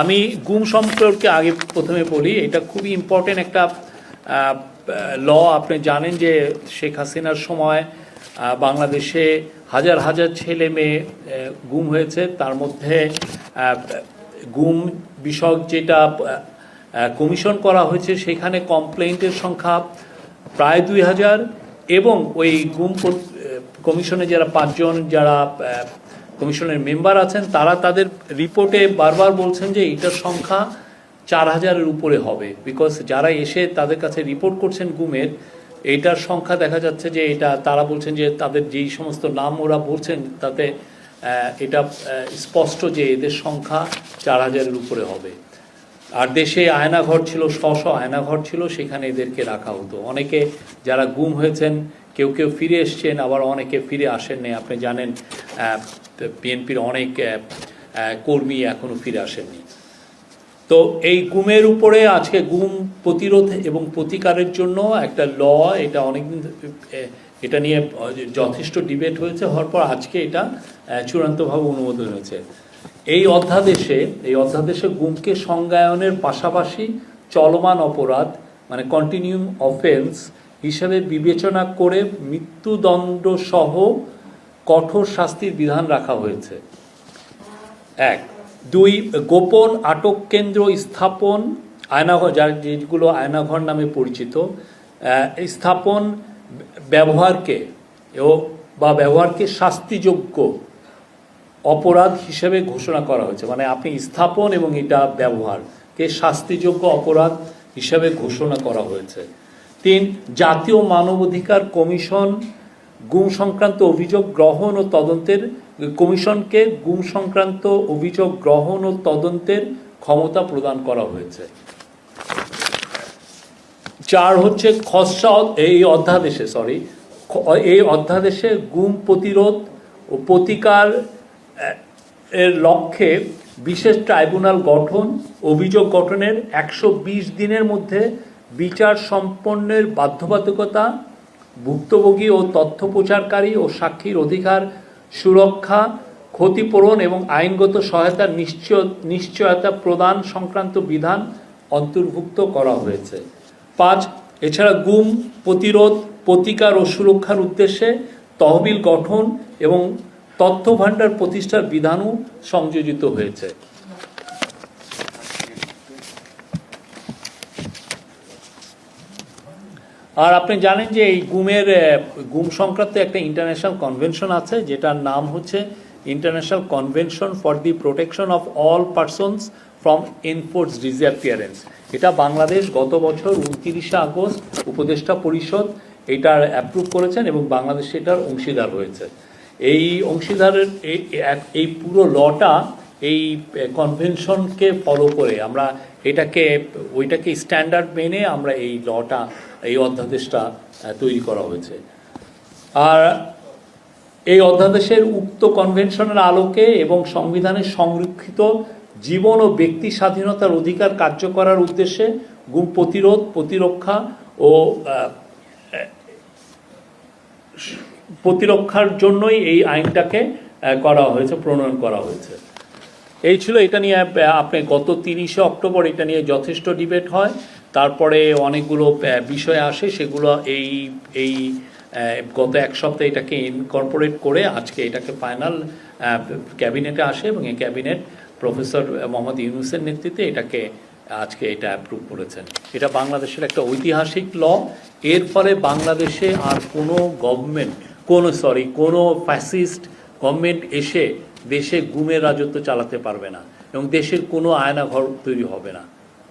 আমি গুম সম্পর্কে আগে প্রথমে বলি, এটা খুবই ইম্পর্টেন্ট একটা ল আপনি জানেন যে শেখ হাসিনার সময় বাংলাদেশে হাজার হাজার ছেলে মেয়ে গুম হয়েছে। তার মধ্যে গুম বিষয়ক যেটা কমিশন করা হয়েছে, সেখানে কমপ্লেন্টের সংখ্যা প্রায় দুই হাজার এবং ওই গুম কমিশনে যারা পাঁচজন, যারা কমিশনের মেম্বার আছেন, তারা তাদের রিপোর্টে বারবার বলছেন যে এটার সংখ্যা চার হাজারের উপরে হবে। বিকজ যারা এসে তাদের কাছে রিপোর্ট করছেন গুমের এইটার সংখ্যা দেখা যাচ্ছে যে এটা, তারা বলছেন যে তাদের যেই সমস্ত নাম ওরা বলছেন, তাতে এটা স্পষ্ট যে এদের সংখ্যা চার হাজারের উপরে হবে। আর দেশে আয়নাঘর ছিল শ আয়নাঘর ছিল, সেখানে এদেরকে রাখা হতো। অনেকে যারা গুম হয়েছেন কেউ কেউ ফিরে এসছেন, আবার অনেকে ফিরে আসেননি। আপনি জানেন বিএনপির অনেক কর্মী এখনও ফিরে আসেননি। তো এই গুমের উপরে আজকে গুম প্রতিরোধ এবং প্রতিকারের জন্য একটা ল, এটা অনেকদিন এটা নিয়ে যথেষ্ট ডিবেট হয়েছে, হওয়ার পর আজকে এটা চূড়ান্তভাবে অনুমোদন হয়েছে। এই অধ্যাদেশে এই অধ্যাদেশে গুমকে সংজ্ঞায়নের পাশাপাশি চলমান অপরাধ মানে কন্টিনিউম অফেন্স হিসেবে বিবেচনা করে মৃত্যুদণ্ড সহ কঠোর শাস্তির বিধান রাখা হয়েছে। এক। দুই, গোপন আটক কেন্দ্র স্থাপন, আয়নাঘর, যার যেগুলো আয়নাঘর নামে পরিচিত স্থাপন ব্যবহারকে ও বা ব্যবহারকে শাস্তিযোগ্য অপরাধ হিসেবে ঘোষণা করা হয়েছে। মানে আপনি স্থাপন এবং এটা ব্যবহারকে শাস্তিযোগ্য অপরাধ হিসেবে ঘোষণা করা হয়েছে। তিন, জাতীয় মানবাধিকার কমিশন গুম সংক্রান্ত অভিযোগ গ্রহণ ও তদন্তের, কমিশনকে গুম সংক্রান্ত অভিযোগ গ্রহণ ও তদন্তের ক্ষমতা প্রদান করা হয়েছে। চার হচ্ছে খসড়া এই অধ্যাদেশে সরি এই অধ্যাদেশে গুম প্রতিরোধ ও প্রতিকার এর লক্ষ্যে বিশেষ ট্রাইব্যুনাল গঠন, অভিযোগ গঠনের একশো বিশ দিনের মধ্যে বিচার সম্পন্নের বাধ্যবাধকতা, ভুক্তভোগী ও তথ্য প্রচারকারী ও সাক্ষীর অধিকার সুরক্ষা, ক্ষতিপূরণ এবং আইনগত সহায়তার নিশ্চয়, নিশ্চয়তা প্রদান সংক্রান্ত বিধান অন্তর্ভুক্ত করা হয়েছে। পাঁচ, এছাড়া গুম, প্রতিরোধ, প্রতিকার ও সুরক্ষার উদ্দেশ্যে তহবিল গঠন এবং তথ্য ভাণ্ডার প্রতিষ্ঠার বিধানও সংযোজিত হয়েছে। আর আপনি জানেন যে এই গুমের গুম সংক্রান্ত একটা ইন্টারন্যাশনাল কনভেনশন আছে, যেটার নাম হচ্ছে International Convention for the Protection of All Persons from Enforce Disappearance এটা বাংলাদেশ গত বছর উনতিরিশে আগস্ট উপদেষ্টা পরিষদ এটার অ্যাপ্রুভ করেছেন এবং বাংলাদেশ এটার অংশীদার হয়েছে। এই অংশীদারের, এই- পুরো লটা এই কনভেনশনকে ফলো করে আমরা এটাকে, ওইটাকে স্ট্যান্ডার্ড মেনে আমরা এই লটা এই অধ্যাদেশটা তৈরি করা হয়েছে। আর এই অধ্যাদেশের উক্ত কনভেনশনের আলোকে এবং সংবিধানের সংরক্ষিত জীবন ও ব্যক্তি স্বাধীনতার অধিকার কার্য করার উদ্দেশ্যে গুম প্রতিরোধ, প্রতিরক্ষা ও প্রতিরক্ষার জন্যই এই আইনটাকে করা হয়েছে, প্রণয়ন করা হয়েছে। এই ছিল এটা নিয়ে আপনি গত তিরিশে অক্টোবর এটা নিয়ে যথেষ্ট ডিবেট হয়। তারপরে অনেকগুলো বিষয় আসে, সেগুলো এই এই গত এক সপ্তাহে এটাকে ইনকর্পোরেট করে আজকে এটাকে ফাইনাল ক্যাবিনেটে আসে এবং এই ক্যাবিনেট প্রফেসর মোহাম্মদ ইউনুসের নেতৃত্বে এটাকে আজকে এটা অ্যাপ্রুভ করেছেন। এটা বাংলাদেশের একটা ঐতিহাসিক ল এর ফলে বাংলাদেশে আর কোনো গভর্নমেন্ট কোনো সরি কোনো ফ্যাসিস্ট গভর্নমেন্ট এসে দেশে গুমের রাজত্ব চালাতে পারবে না এবং দেশের কোনো আয়নাঘর তৈরি হবে না।